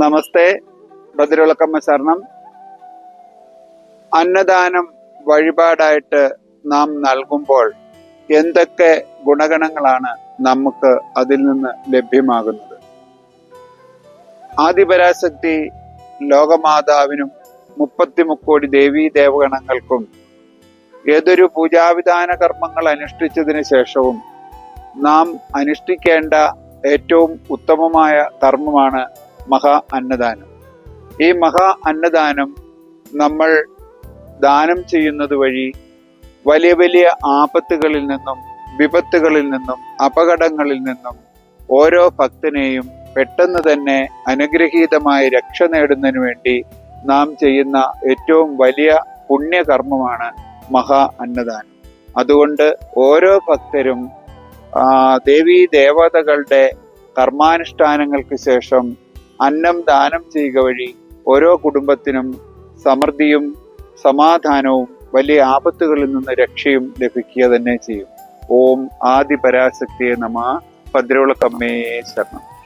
നമസ്തേ ഭദ്രവിളക്കമ്മ ശരണം. അന്നദാനം വഴിപാടായിട്ട് നാം നൽകുമ്പോൾ എന്തൊക്കെ ഗുണഗണങ്ങളാണ് നമുക്ക് അതിൽ നിന്ന് ലഭ്യമാകുന്നത്? ആദിപരാശക്തി ലോകമാതാവിനും മുപ്പത്തി മുക്കോടി ദേവീ ദേവഗണങ്ങൾക്കും ഏതൊരു പൂജാവിധാന കർമ്മങ്ങൾ അനുഷ്ഠിച്ചതിന് ശേഷവും നാം അനുഷ്ഠിക്കേണ്ട ഏറ്റവും ഉത്തമമായ കർമ്മമാണ് മഹാ അന്നദാനം. ഈ മഹാ അന്നദാനം നമ്മൾ ദാനം ചെയ്യുന്നത് വഴി വലിയ വലിയ ആപത്തുകളിൽ നിന്നും വിപത്തുകളിൽ നിന്നും അപകടങ്ങളിൽ നിന്നും ഓരോ ഭക്തനെയും പെട്ടെന്ന് തന്നെ അനുഗ്രഹീതമായി രക്ഷ നേടുന്നതിന് വേണ്ടി നാം ചെയ്യുന്ന ഏറ്റവും വലിയ പുണ്യകർമ്മമാണ് മഹാ അന്നദാനം. അതുകൊണ്ട് ഓരോ ഭക്തരും ദേവീ ദേവതകളുടെ കർമാനുഷ്ഠാനങ്ങൾക്ക് ശേഷം അന്നം ദാനം ചെയ്യുക വഴി ഓരോ കുടുംബത്തിനും സമൃദ്ധിയും സമാധാനവും വലിയ ആപത്തുകളിൽ നിന്ന് രക്ഷയും ലഭിക്കുക തന്നെ ചെയ്യും. ഓം ആദി ആദിപരാശക്തിയെ നമ. ഭദ്രവിളക്കമ്മേ ശരണം.